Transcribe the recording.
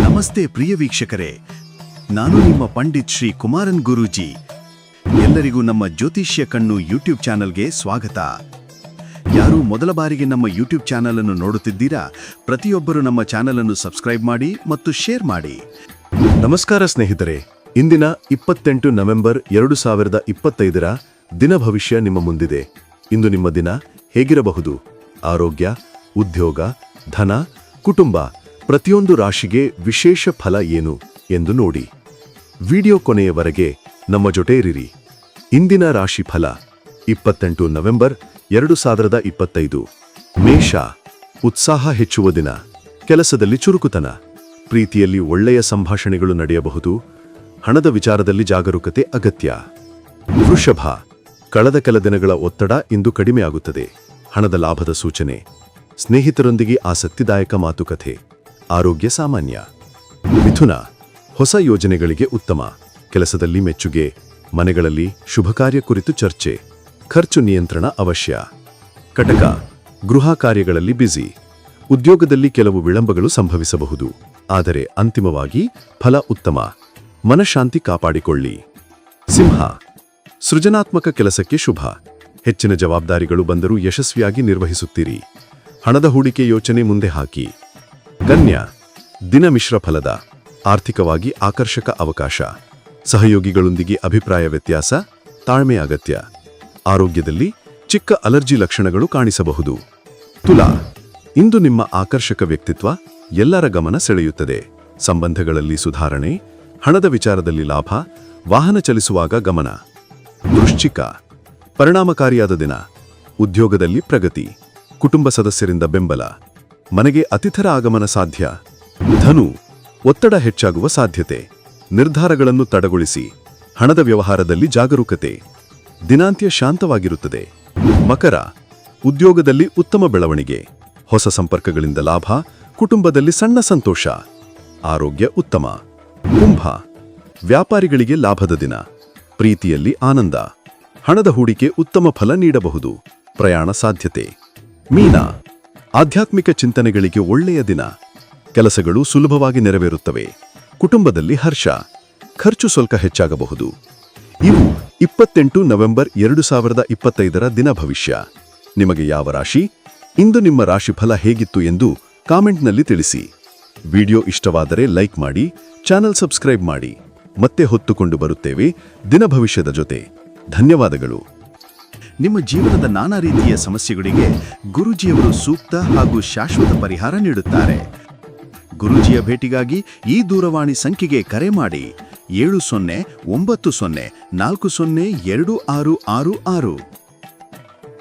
ನಮಸ್ತೆ ಪ್ರಿಯ ವೀಕ್ಷಕರೇ. ನಾನು ನಿಮ್ಮ ಪಂಡಿತ್ ಶ್ರೀ ಕುಮಾರನ್ ಗುರೂಜಿ. ಎಲ್ಲರಿಗೂ ನಮ್ಮ ಜ್ಯೋತಿಷ್ಯ ಕಣ್ಣು ಯೂಟ್ಯೂಬ್ ಚಾನಲ್ಗೆ ಸ್ವಾಗತ. ಯಾರು ಮೊದಲ ಬಾರಿಗೆ ನಮ್ಮ ಯೂಟ್ಯೂಬ್ ಚಾನಲ್ ಅನ್ನು ನೋಡುತ್ತಿದ್ದೀರಾ, ಪ್ರತಿಯೊಬ್ಬರು ನಮ್ಮ ಚಾನಲ್ ಅನ್ನು ಸಬ್ಸ್ಕ್ರೈಬ್ ಮಾಡಿ ಮತ್ತು ಶೇರ್ ಮಾಡಿ. ನಮಸ್ಕಾರ ಸ್ನೇಹಿತರೆ, ಇಂದಿನ ಇಪ್ಪತ್ತೆಂಟು ನವೆಂಬರ್ ಎರಡು ಸಾವಿರದ ಇಪ್ಪತ್ತೈದರ ದಿನ ಭವಿಷ್ಯ ನಿಮ್ಮ ಮುಂದಿದೆ. ಇಂದು ನಿಮ್ಮ ದಿನ ಹೇಗಿರಬಹುದು? ಆರೋಗ್ಯ, ಉದ್ಯೋಗ, ಧನ, ಕುಟುಂಬ. ಪ್ರತಿಯೊಂದು ರಾಶಿಗೆ ವಿಶೇಷ ಫಲ ಏನು ಎಂದು ನೋಡಿ. ವಿಡಿಯೋ ಕೊನೆಯವರೆಗೆ ನಮ್ಮ ಜೊತೆ ಇಂದಿನ ರಾಶಿ ಫಲ, ಇಪ್ಪತ್ತೆಂಟು ನವೆಂಬರ್ ಎರಡು ಸಾವಿರದ ಇಪ್ಪತ್ತೈದು. ಮೇಷ, ಉತ್ಸಾಹ ಹೆಚ್ಚುವ ದಿನ, ಕೆಲಸದಲ್ಲಿ ಚುರುಕುತನ, ಪ್ರೀತಿಯಲ್ಲಿ ಒಳ್ಳೆಯ ಸಂಭಾಷಣೆಗಳು ನಡೆಯಬಹುದು, ಹಣದ ವಿಚಾರದಲ್ಲಿ ಜಾಗರೂಕತೆ ಅಗತ್ಯ. ವೃಷಭ, ಕಳೆದ ಕೆಲ ದಿನಗಳ ಒತ್ತಡ ಇಂದು ಕಡಿಮೆಯಾಗುತ್ತದೆ, ಹಣದ ಲಾಭದ ಸೂಚನೆ, ಸ್ನೇಹಿತರೊಂದಿಗೆ ಆಸಕ್ತಿದಾಯಕ ಮಾತುಕತೆ. ಆರೋಗ್ಯ ಸಾಮಾನ್ಯ. ಮಿಥುನ, ಹೊಸ ಯೋಜನೆಗಳಿಗೆ ಉತ್ತಮ. ಕೆಲಸದಲ್ಲಿ ಮೆಚ್ಚುಗೆ. ಮನೆಗಳಲ್ಲಿ ಶುಭ ಕಾರ್ಯ ಕುರಿತು ಚರ್ಚೆ. ಖರ್ಚು ನಿಯಂತ್ರಣ ಅವಶ್ಯ. ಕಟಕ, ಗೃಹ ಕಾರ್ಯಗಳಲ್ಲಿ ಬ್ಯುಸಿ. ಉದ್ಯೋಗದಲ್ಲಿ ಕೆಲವು ವಿಳಂಬಗಳು ಸಂಭವಿಸಬಹುದು. ಆದರೆ ಅಂತಿಮವಾಗಿ ಫಲ ಉತ್ತಮ. ಮನಃಶಾಂತಿ ಕಾಪಾಡಿಕೊಳ್ಳಿ. ಸಿಂಹ, ಸೃಜನಾತ್ಮಕ ಕೆಲಸಕ್ಕೆ ಶುಭ. ಹೆಚ್ಚಿನ ಜವಾಬ್ದಾರಿಗಳು ಬಂದರೂ ಯಶಸ್ವಿಯಾಗಿ ನಿರ್ವಹಿಸುತ್ತೀರಿ. ಹಣದ ಹೂಡಿಕೆ ಯೋಚನೆ ಮುಂದೆ ಹಾಕಿ. ಕನ್ಯಾ ದಿನ ಮಿಶ್ರ ಫಲದ, ಆರ್ಥಿಕವಾಗಿ ಆಕರ್ಷಕ ಅವಕಾಶ, ಸಹಯೋಗಿಗಳೊಂದಿಗೆ ಅಭಿಪ್ರಾಯ ವ್ಯತ್ಯಾಸ, ತಾಳ್ಮೆ ಅಗತ್ಯ, ಆರೋಗ್ಯದಲ್ಲಿ ಚಿಕ್ಕ ಅಲರ್ಜಿ ಲಕ್ಷಣಗಳು ಕಾಣಿಸಬಹುದು. ತುಲಾ, ಇಂದು ನಿಮ್ಮ ಆಕರ್ಷಕ ವ್ಯಕ್ತಿತ್ವ ಎಲ್ಲರ ಗಮನ ಸೆಳೆಯುತ್ತದೆ. ಸಂಬಂಧಗಳಲ್ಲಿ ಸುಧಾರಣೆ, ಹಣದ ವಿಚಾರದಲ್ಲಿ ಲಾಭ, ವಾಹನ ಚಲಿಸುವಾಗ ಗಮನ. ವೃಶ್ಚಿಕ, ಪರಿಣಾಮಕಾರಿಯಾದ ದಿನ, ಉದ್ಯೋಗದಲ್ಲಿ ಪ್ರಗತಿ, ಕುಟುಂಬ ಸದಸ್ಯರಿಂದ ಬೆಂಬಲ. ಮನೆಗೆ ಅತಿಥರ ಆಗಮನ ಸಾಧ್ಯ. ಧನು ಒತ್ತಡ ಹೆಚ್ಚಾಗುವ ಸಾಧ್ಯತೆ. ನಿರ್ಧಾರಗಳನ್ನು ತಡಗೊಳಿಸಿ. ಹಣದ ವ್ಯವಹಾರದಲ್ಲಿ ಜಾಗರೂಕತೆ. ದಿನಾಂತ್ಯ ಶಾಂತವಾಗಿರುತ್ತದೆ. ಮಕರ ಉದ್ಯೋಗದಲ್ಲಿ ಉತ್ತಮ ಬೆಳವಣಿಗೆ. ಹೊಸ ಸಂಪರ್ಕಗಳಿಂದ ಲಾಭ. ಕುಟುಂಬದಲ್ಲಿ ಸಣ್ಣ ಸಂತೋಷ. ಆರೋಗ್ಯ ಉತ್ತಮ. ಕುಂಭ ವ್ಯಾಪಾರಿಗಳಿಗೆ ಲಾಭದ ದಿನ. ಪ್ರೀತಿಯಲ್ಲಿ ಆನಂದ. ಹಣದ ಹೂಡಿಕೆ ಉತ್ತಮ ಫಲ ನೀಡಬಹುದು. ಪ್ರಯಾಣ ಸಾಧ್ಯತೆ. ಮೀನ ಆಧ್ಯಾತ್ಮಿಕ ಚಿಂತನೆಗಳಿಗೆ ಒಳ್ಳೆಯ ದಿನ. ಕೆಲಸಗಳು ಸುಲಭವಾಗಿ ನೆರವೇರುತ್ತವೆ. ಕುಟುಂಬದಲ್ಲಿ ಹರ್ಷ. ಖರ್ಚು ಸ್ವಲ್ಪ ಹೆಚ್ಚಾಗಬಹುದು. ಇವು ಇಪ್ಪತ್ತೆಂಟು ನವೆಂಬರ್ ಎರಡು ಸಾವಿರದ ಇಪ್ಪತ್ತೈದರ ದಿನ ಭವಿಷ್ಯ. ನಿಮಗೆ ಯಾವ ರಾಶಿ? ಇಂದು ನಿಮ್ಮ ರಾಶಿಫಲ ಹೇಗಿತ್ತು ಎಂದು ಕಾಮೆಂಟ್ನಲ್ಲಿ ತಿಳಿಸಿ. ವಿಡಿಯೋ ಇಷ್ಟವಾದರೆ ಲೈಕ್ ಮಾಡಿ, ಚಾನಲ್ ಸಬ್ಸ್ಕ್ರೈಬ್ ಮಾಡಿ. ಮತ್ತೆ ಹೊತ್ತುಕೊಂಡು ಬರುತ್ತೇವೆ ದಿನ ಭವಿಷ್ಯದ ಜೊತೆ. ಧನ್ಯವಾದಗಳು. ನಿಮ್ಮ ಜೀವನದ ನಾನಾ ರೀತಿಯ ಸಮಸ್ಯೆಗಳಿಗೆ ಗುರುಜಿಯವರು ಸೂಕ್ತ ಹಾಗೂ ಶಾಶ್ವತ ಪರಿಹಾರ ನೀಡುತ್ತಾರೆ. ಗುರುಜಿಯ ಭೇಟಿಗಾಗಿ ಈ ದೂರವಾಣಿ ಸಂಖ್ಯೆಗೆ ಕರೆ ಮಾಡಿ. ಏಳು ಸೊನ್ನೆ ಒಂಬತ್ತು ಸೊನ್ನೆ ನಾಲ್ಕು ಸೊನ್ನೆ ಎರಡು ಆರು ಆರು ಆರು.